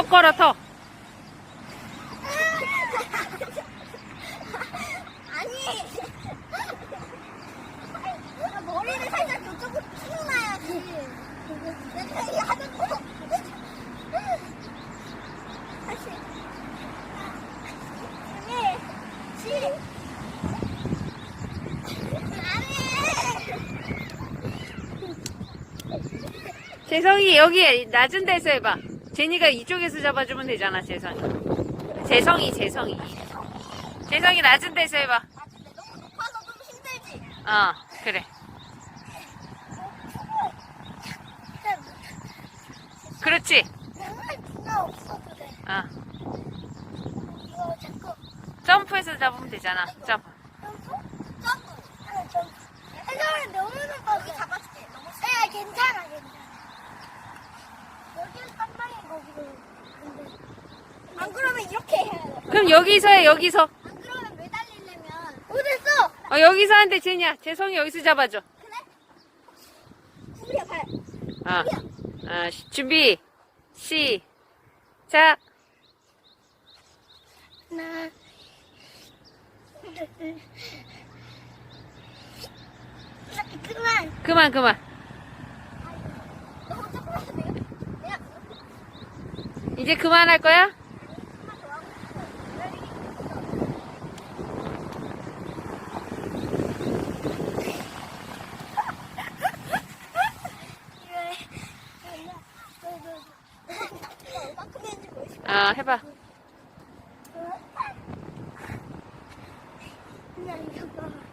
턱 걸어, 턱. 아니. 머리를 살짝 이쪽으로 튀어나야지. 내가 이 하는 거. 다시. 아니. 시. 아니. 재성이 여기 낮은 데서 해봐. 제니가 이쪽에서 잡아주면 되잖아, 재성이. 재성이, 재성이. 재성이 낮은 데서 해봐. 아, 근데 너무 높아서 좀 힘들지. 어, 그래. 그렇지. 정말 누나 없어도 돼. 어. 이거 자꾸 점프해서 잡으면 되잖아. 점프. 점프? 점프. 아, 점프. 해설은 너무 높아. 여기 잡아줄게. 너무 야, 괜찮아, 괜찮아. 여기는 한 방에 거기로. 근데 안 그러면 이렇게 해야 돼. 그럼 여기서 해, 여기서. 안 그러면 매달리려면. 어딨어? 어, 여기서 한대, 제니야. 재성이 여기서 잡아줘. 그래? 구부려, 발. 어. 어, 시- 준비. 시작. 하나. 그만. 그만, 그만. 이제 그만할 거야? 아 해봐 나 이거 봐